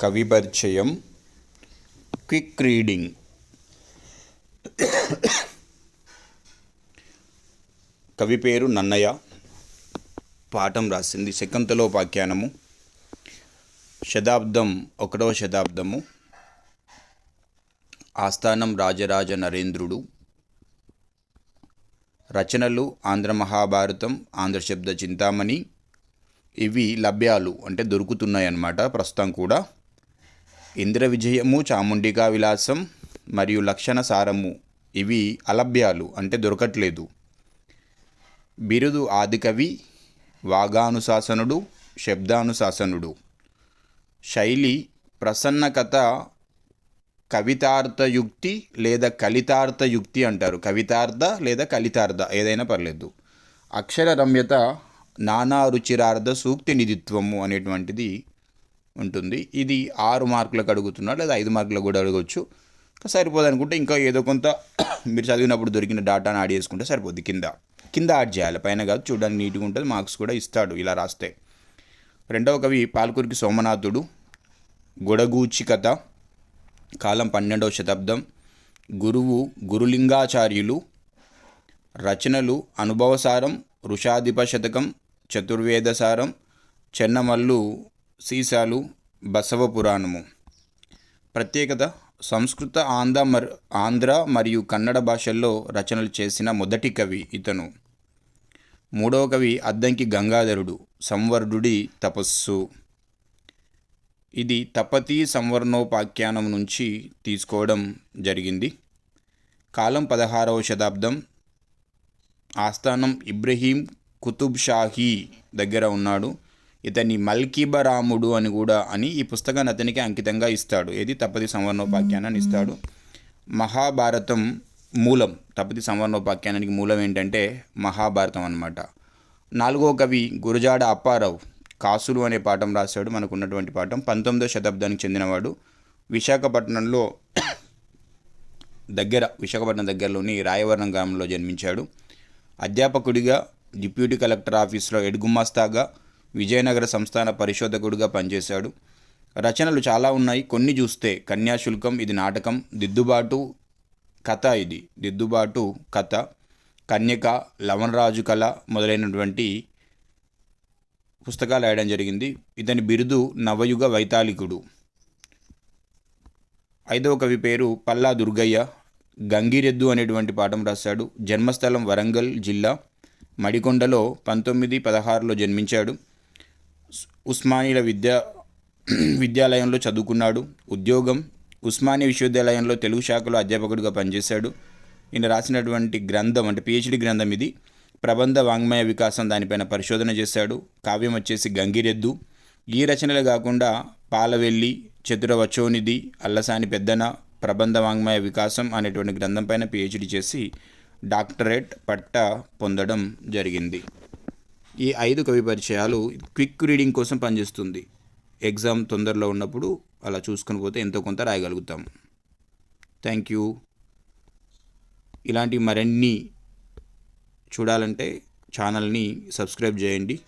కవి పరిచయం quick reading. కవి పేరు నన్నయ్య. పాఠం రాసింది శకుంతలోపాఖ్యానము. శతాబ్దం ఒకటవ శతాబ్దము. ఆస్థానం రాజరాజ నరేంద్రుడు. రచనలు ఆంధ్ర మహాభారతం ఆంధ్ర శబ్ద చింతామణి. ఇవి లభ్యాలు అంటే దొరుకుతున్నాయి అన్నమాట ప్రస్తుతం కూడా. ఇంద్ర విజయము చాముండికా విలాసం మరియు లక్షణ సారము. ఇవి అలభ్యాలు అంటే దొరకట్లేదు. బిరుదు ఆదికవి వాగానుశాసనుడు శబ్దానుశాసనుడు. శైలి ప్రసన్న కథ కవితార్థయుక్తి లేదా కలితార్థయుక్తి అంటారు. కవితార్థ లేదా కలితార్థ ఏదైనా పర్లేదు. అక్షర రమ్యత నానా రుచిరార్థ సూక్తి నిధిత్వము అనేటువంటిది ఉంటుంది. ఇది ఆరు మార్కులకు అడుగుతున్నాడు లేదా ఐదు మార్కులకు కూడా అడగవచ్చు ఇంకా ఇంకా ఏదో కొంత మీరు చదివినప్పుడు దొరికిన డాటాను యాడ్ చేసుకుంటే సరిపోద్ది కింద. కింద యాడ్ చేయాలి. పైన కాదు చూడడానికి నీట్గా ఉంటుంది మార్క్స్ కూడా ఇస్తాడు ఇలా రాస్తే. రెండవ కవి పాల్కురికి సోమనాథుడు గొడగూచి కథ కాలం పన్నెండవ శతాబ్దం గురువు గురులింగాచార్యులు రచనలు అనుభవసారం ఋషాధిప శతకం చతుర్వేదసారం చెన్నమల్లు సీసాలు బసవ పురాణము. ప్రత్యేకత సంస్కృత ఆంధ్ర మర్ ఆంధ్ర మరియు కన్నడ భాషల్లో రచనలు చేసిన మొదటి కవి ఇతను. మూడవ కవి అద్దంకి గంగాధరుడు సంవర్ధుడి తపస్సు. ఇది తపతి సంవర్ణోపాఖ్యానం నుంచి తీసుకోవడం జరిగింది. కాలం పదహారవ శతాబ్దం. ఆస్థానం ఇబ్రహీం కుతుబ్ షాహీ దగ్గర ఉన్నాడు. ఇతన్ని మల్కీబరాముడు అని కూడా అని ఈ పుస్తకాన్ని అతనికి అంకితంగా ఇస్తాడు. ఏది? తపతి సంవర్ణోపాఖ్యానాన్ని ఇస్తాడు. మహాభారతం మూలం. తపతి సంవర్ణోపాఖ్యానానికి మూలం ఏంటంటే మహాభారతం అన్నమాట. నాలుగో కవి గురజాడ అప్పారావు కాసులు అనే పాఠం రాశాడు. మనకు ఉన్నటువంటి పాఠం పంతొమ్మిదో శతాబ్దానికి చెందినవాడు. విశాఖపట్నంలో దగ్గర విశాఖపట్నం దగ్గరలోని రాయవరం గ్రామంలో జన్మించాడు. అధ్యాపకుడిగా డిప్యూటీ కలెక్టర్ ఆఫీస్లో ఎడుగుమాస్తాగా విజయనగర సంస్థాన పరిశోధకుడిగా పనిచేశాడు. రచనలు చాలా ఉన్నాయి. కొన్ని చూస్తే కన్యాశుల్కం ఇది నాటకం దిద్దుబాటు కథ ఇది. దిద్దుబాటు కథ కన్యక లవణరాజు కళ మొదలైనటువంటి పుస్తకాలు రాయడం జరిగింది. ఇతని బిరుదు నవయుగ వైతాళికుడు. ఐదవ కవి పేరు పల్లా దుర్గయ్య. గంగిరెద్దు అనేటువంటి పాఠం రాశాడు. జన్మస్థలం వరంగల్ జిల్లా మడికొండలో పంతొమ్మిది పదహారులో జన్మించాడు. ఉస్మానియుల విద్యా విద్యాలయంలో చదువుకున్నాడు. ఉద్యోగం ఉస్మానియా విశ్వవిద్యాలయంలో తెలుగు శాఖలో అధ్యాపకుడిగా పనిచేశాడు. ఈయన రాసినటువంటి గ్రంథం అంటే పిహెచ్డి గ్రంథం ఇది. ప్రబంధ వాంగ్మయ వికాసం దానిపైన పరిశోధన చేశాడు. కావ్యం వచ్చేసి గంగిరెద్దు. ఈ రచనలే కాకుండా పాలవెల్లి చతురవచోనిధి అల్లసాని పెద్దన ప్రబంధ వాంగ్మయ వికాసం అనేటువంటి గ్రంథం పైన పిహెచ్డి చేసి డాక్టరేట్ పట్ట పొందడం జరిగింది. ఈ ఐదు కవి పరిచయాలు క్విక్ రీడింగ్ కోసం పనిచేస్తుంది. ఎగ్జామ్ తొందరలో ఉన్నప్పుడు అలా చూసుకొని పోతే ఎంతో కొంత రాయగలుగుతాం. Thank you. ఇలాంటి మరిన్ని చూడాలంటే ఛానల్ని సబ్స్క్రైబ్ చేయండి.